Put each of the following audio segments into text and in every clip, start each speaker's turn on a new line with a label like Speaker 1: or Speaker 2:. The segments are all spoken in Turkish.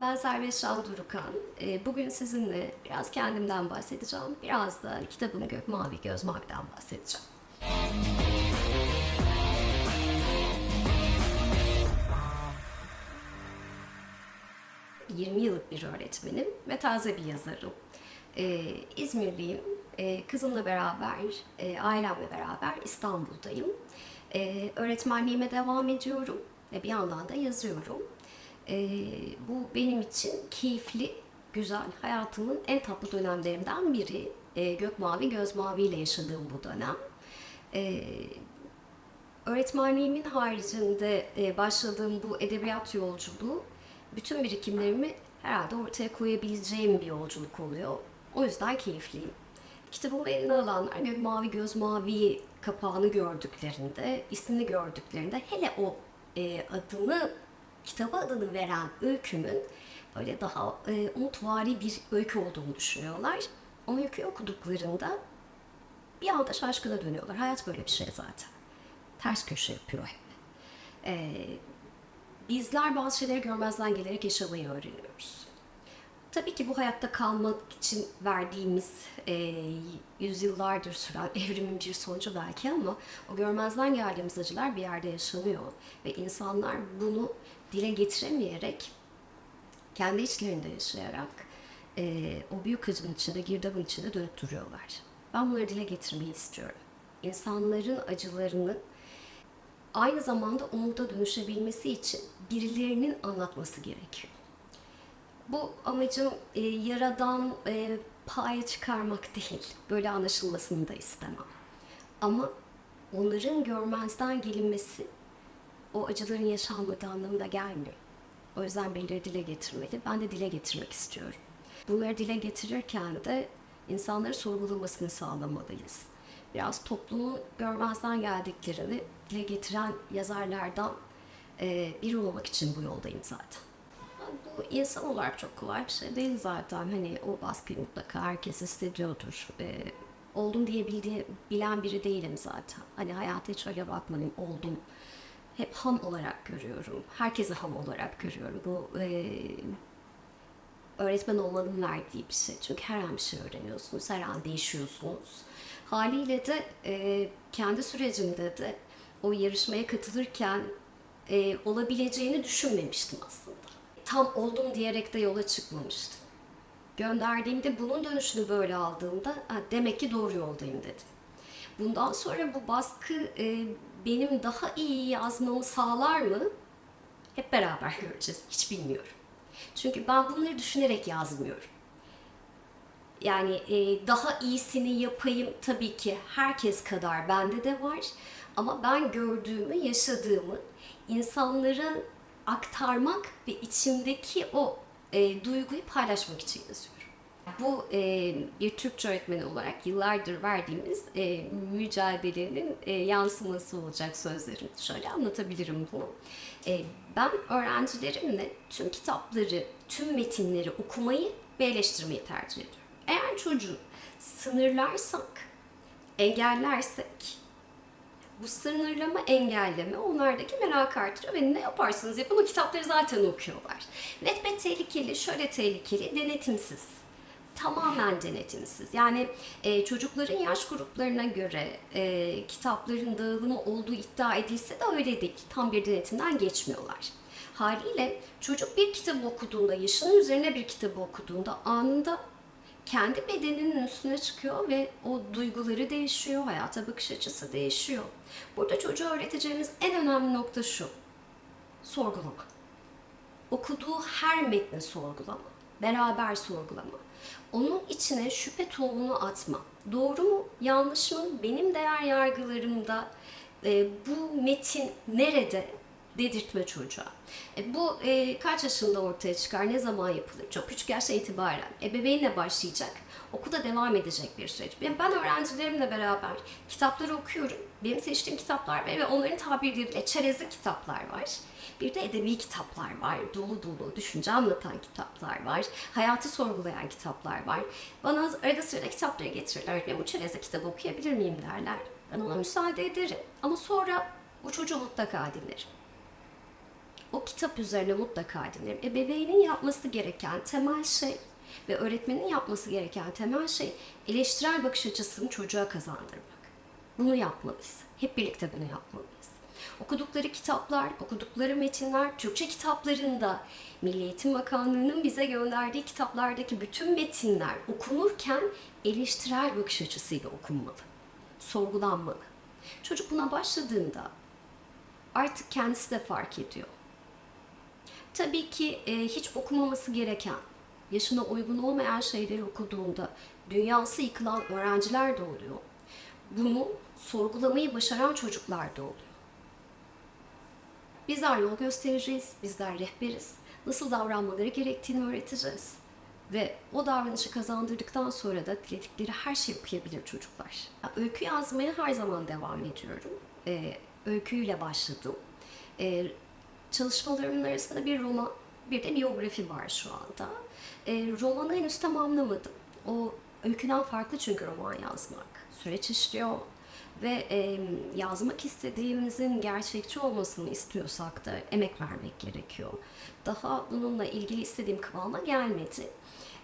Speaker 1: Ben Servet Şah Durukan. Ee, Bugün sizinle biraz kendimden bahsedeceğim. Biraz da kitabım Gök Mavi Göz Mavi'den bahsedeceğim. ...20 yıllık bir öğretmenim ve taze bir yazarım. Ee, İzmirliyim. Ee, kızımla beraber, e, ailemle beraber İstanbul'dayım. Ee, öğretmenliğime devam ediyorum ve bir yandan da yazıyorum. Ee, bu benim için keyifli, güzel, hayatımın en tatlı dönemlerinden biri. Ee, gök mavi, göz mavi yaşadığım bu dönem. Ee, öğretmenliğimin haricinde e, başladığım bu edebiyat yolculuğu bütün birikimlerimi herhalde ortaya koyabileceğim bir yolculuk oluyor. O yüzden keyifliyim. Kitabımı eline alanlar gök mavi göz mavi kapağını gördüklerinde, ismini gördüklerinde hele o e, adını, kitaba adını veren öykümün böyle daha e, umutvari bir öykü olduğunu düşünüyorlar. O öyküyü okuduklarında bir anda şaşkına dönüyorlar. Hayat böyle bir şey zaten. Ters köşe yapıyor hep. Ee, bizler bazı şeyleri görmezden gelerek yaşamayı öğreniyoruz. Tabii ki bu hayatta kalmak için verdiğimiz e, yüzyıllardır süren evrimin bir sonucu belki ama o görmezden geldiğimiz acılar bir yerde yaşanıyor. Ve insanlar bunu dile getiremeyerek, kendi içlerinde yaşayarak e, o büyük acının içinde, girdabın içinde dönüp duruyorlar. Ben bunları dile getirmeyi istiyorum. İnsanların acılarını aynı zamanda umuda dönüşebilmesi için birilerinin anlatması gerekiyor. Bu amacım e, yaradan e, pay çıkarmak değil. Böyle anlaşılmasını da istemem. Ama onların görmezden gelinmesi o acıların yaşanmadığı anlamına gelmiyor. O yüzden birileri dile getirmeli. Ben de dile getirmek istiyorum. Bunları dile getirirken de insanları sorgulamasını sağlamalıyız. Biraz toplumu görmezden geldiklerini dile getiren yazarlardan e, biri olmak için bu yoldayım zaten. Bu insan olarak çok kolay bir şey değil zaten. Hani o baskıyı mutlaka herkes hissediyordur. Ee, oldum diyebildiği, bilen biri değilim zaten. Hani hayata hiç öyle bakmadım, oldum. Hep ham olarak görüyorum. Herkesi ham olarak görüyorum. Bu e, öğretmen olmanın verdiği bir şey. Çünkü her an bir şey öğreniyorsunuz, her an değişiyorsunuz. Haliyle de e, kendi sürecimde de o yarışmaya katılırken e, olabileceğini düşünmemiştim aslında tam oldum diyerek de yola çıkmamıştım. Gönderdiğimde bunun dönüşünü böyle aldığımda demek ki doğru yoldayım dedim. Bundan sonra bu baskı e, benim daha iyi yazmamı sağlar mı? Hep beraber göreceğiz. Hiç bilmiyorum. Çünkü ben bunları düşünerek yazmıyorum. Yani e, daha iyisini yapayım tabii ki herkes kadar bende de var. Ama ben gördüğümü, yaşadığımı insanlara aktarmak ve içimdeki o e, duyguyu paylaşmak için yazıyorum. Bu e, bir Türkçe öğretmeni olarak yıllardır verdiğimiz e, mücadelenin e, yansıması olacak sözlerim. Şöyle anlatabilirim bunu. E, ben öğrencilerimle tüm kitapları, tüm metinleri okumayı ve eleştirmeyi tercih ediyorum. Eğer çocuğu sınırlarsak, engellersek bu sınırlama engelleme onlardaki merak artırıyor ve ne yaparsanız yapın o kitapları zaten okuyorlar. Net ve tehlikeli, şöyle tehlikeli, denetimsiz. Tamamen denetimsiz. Yani e, çocukların yaş gruplarına göre e, kitapların dağılımı olduğu iddia edilse de öyle değil. Tam bir denetimden geçmiyorlar. Haliyle çocuk bir kitabı okuduğunda, yaşının üzerine bir kitabı okuduğunda anında kendi bedeninin üstüne çıkıyor ve o duyguları değişiyor, hayata bakış açısı değişiyor. Burada çocuğa öğreteceğimiz en önemli nokta şu. Sorgulama. Okuduğu her metni sorgulama. Beraber sorgulama. Onun içine şüphe tohumunu atma. Doğru mu, yanlış mı? Benim değer yargılarımda e, bu metin nerede dedirtme çocuğa. E, bu e, kaç yaşında ortaya çıkar, ne zaman yapılır? Çok küçük yaşta itibaren ebeveynle başlayacak, okulda devam edecek bir süreç. Ben, ben öğrencilerimle beraber kitapları okuyorum. Benim seçtiğim kitaplar var ve onların tabirleriyle çerezli kitaplar var. Bir de edebi kitaplar var, dolu dolu düşünce anlatan kitaplar var, hayatı sorgulayan kitaplar var. Bana arada sırada kitapları getirirler. Ben bu çerezli kitabı okuyabilir miyim derler. Ben ona müsaade ederim. Ama sonra bu çocuğu mutlaka dinlerim. O kitap üzerine mutlaka dinlerim. Ebeveynin yapması gereken temel şey ve öğretmenin yapması gereken temel şey eleştirel bakış açısını çocuğa kazandırmak. Bunu yapmalıyız. Hep birlikte bunu yapmalıyız. Okudukları kitaplar, okudukları metinler, Türkçe kitaplarında Milli Eğitim Bakanlığı'nın bize gönderdiği kitaplardaki bütün metinler okunurken eleştirel bakış açısıyla okunmalı. Sorgulanmalı. Çocuk buna başladığında artık kendisi de fark ediyor. Tabii ki e, hiç okumaması gereken, yaşına uygun olmayan şeyleri okuduğunda dünyası yıkılan öğrenciler de oluyor. Bunu sorgulamayı başaran çocuklar da oluyor. Bizler yol göstereceğiz, bizler rehberiz. Nasıl davranmaları gerektiğini öğreteceğiz. Ve o davranışı kazandırdıktan sonra da diledikleri her şeyi okuyabilir çocuklar. Öykü yazmaya her zaman devam ediyorum. Ee, öyküyle başladım. Ee, çalışmalarımın arasında bir roman, bir de biyografi var şu anda. Ee, romanı henüz tamamlamadım. O öyküden farklı çünkü roman yazmak. Süreç işliyor ve e, yazmak istediğimizin gerçekçi olmasını istiyorsak da emek vermek gerekiyor. Daha bununla ilgili istediğim kıvama gelmedi.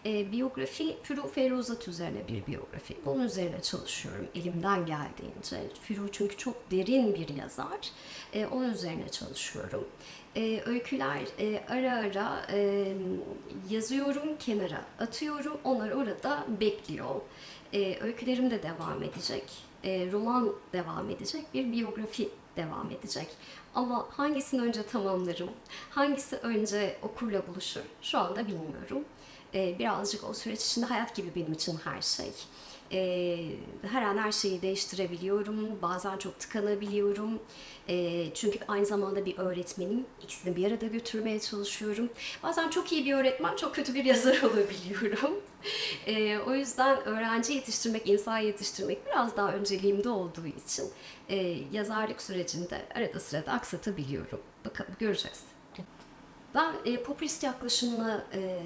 Speaker 1: E, biyografi Firu Feruzat üzerine bir biyografi. Bunun üzerine çalışıyorum elimden geldiğince. Firu çünkü çok derin bir yazar. E, onun üzerine çalışıyorum. E, öyküler e, ara ara e, yazıyorum kenara atıyorum. Onlar orada bekliyor. E, öykülerim de devam edecek. E, roman devam edecek. Bir biyografi devam edecek. Ama hangisini önce tamamlarım, hangisi önce okurla buluşur şu anda bilmiyorum. E, birazcık o süreç içinde hayat gibi benim için her şey. E, her an her şeyi değiştirebiliyorum. Bazen çok tıkanabiliyorum. E, çünkü aynı zamanda bir öğretmenim. İkisini bir arada götürmeye çalışıyorum. Bazen çok iyi bir öğretmen, çok kötü bir yazar olabiliyorum. E, o yüzden öğrenci yetiştirmek, insan yetiştirmek biraz daha önceliğimde olduğu için e, yazarlık sürecinde arada sırada aksatabiliyorum. Bakalım göreceğiz. Ben e, popülist yaklaşımla e,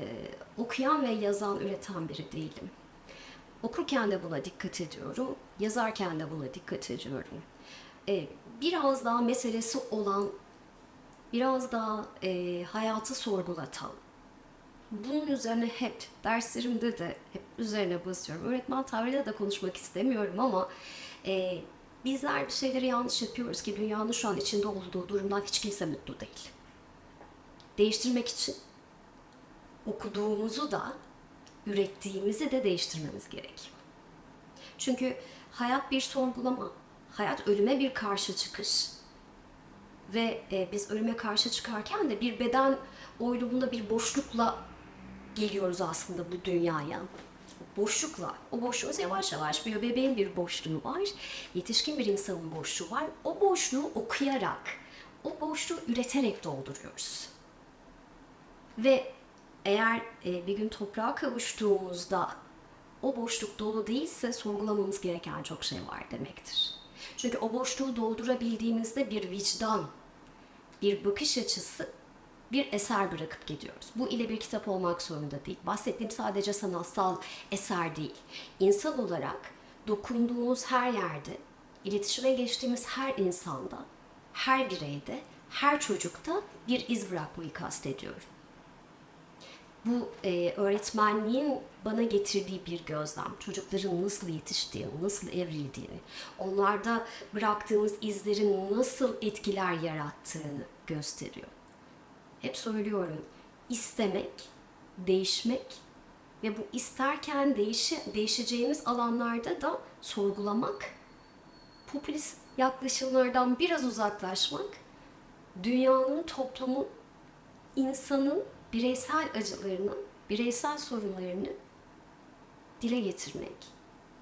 Speaker 1: okuyan ve yazan, üreten biri değilim. Okurken de buna dikkat ediyorum, yazarken de buna dikkat ediyorum. E, biraz daha meselesi olan, biraz daha e, hayatı sorgulatan, bunun üzerine hep derslerimde de hep üzerine basıyorum. Öğretmen tavrıyla da konuşmak istemiyorum ama e, bizler bir şeyleri yanlış yapıyoruz ki dünyanın şu an içinde olduğu durumdan hiç kimse mutlu değil. Değiştirmek için okuduğumuzu da ürettiğimizi de değiştirmemiz gerekiyor. Çünkü hayat bir sorgulama, hayat ölüme bir karşı çıkış. Ve e, biz ölüme karşı çıkarken de bir beden oylumunda bir boşlukla geliyoruz aslında bu dünyaya. Boşlukla. O boşluğumuz yavaş yavaş bir bebeğin bir boşluğu var. Yetişkin bir insanın boşluğu var. O boşluğu okuyarak, o boşluğu üreterek dolduruyoruz. Ve eğer e, bir gün toprağa kavuştuğumuzda o boşluk dolu değilse sorgulamamız gereken çok şey var demektir. Çünkü o boşluğu doldurabildiğimizde bir vicdan, bir bakış açısı, bir eser bırakıp gidiyoruz. Bu ile bir kitap olmak zorunda değil. Bahsettiğim sadece sanatsal eser değil. İnsan olarak dokunduğumuz her yerde, iletişime geçtiğimiz her insanda, her bireyde, her çocukta bir iz bırakmayı kastediyorum bu e, öğretmenliğin bana getirdiği bir gözlem. Çocukların nasıl yetiştiğini, nasıl evrildiğini, onlarda bıraktığımız izlerin nasıl etkiler yarattığını gösteriyor. Hep söylüyorum, istemek, değişmek ve bu isterken değişi, değişeceğimiz alanlarda da sorgulamak, popülist yaklaşımlardan biraz uzaklaşmak, dünyanın, toplumun, insanın bireysel acılarını, bireysel sorunlarını dile getirmek,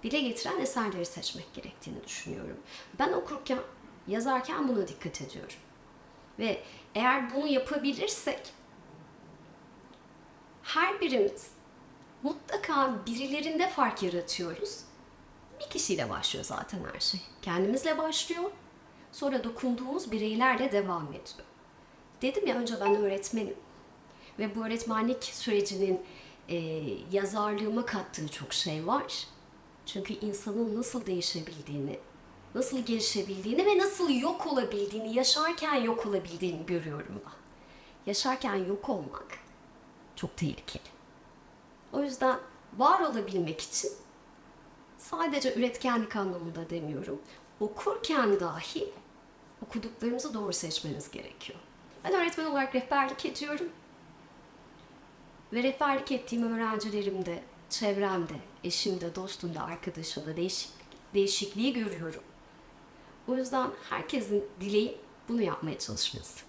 Speaker 1: dile getiren eserleri seçmek gerektiğini düşünüyorum. Ben okurken, yazarken buna dikkat ediyorum. Ve eğer bunu yapabilirsek her birimiz mutlaka birilerinde fark yaratıyoruz. Bir kişiyle başlıyor zaten her şey. Kendimizle başlıyor. Sonra dokunduğumuz bireylerle devam ediyor. Dedim ya önce ben öğretmenim ve bu öğretmenlik sürecinin e, yazarlığıma kattığı çok şey var. Çünkü insanın nasıl değişebildiğini, nasıl gelişebildiğini ve nasıl yok olabildiğini, yaşarken yok olabildiğini görüyorum ben. yaşarken yok olmak çok tehlikeli. O yüzden var olabilmek için sadece üretkenlik anlamında demiyorum. Okurken dahi okuduklarımızı doğru seçmemiz gerekiyor. Ben öğretmen olarak rehberlik ediyorum. Ve rehberlik ettiğim öğrencilerimde, çevremde, eşimde, dostumda, arkadaşımda değişik, değişikliği görüyorum. O yüzden herkesin dileği bunu yapmaya çalışması.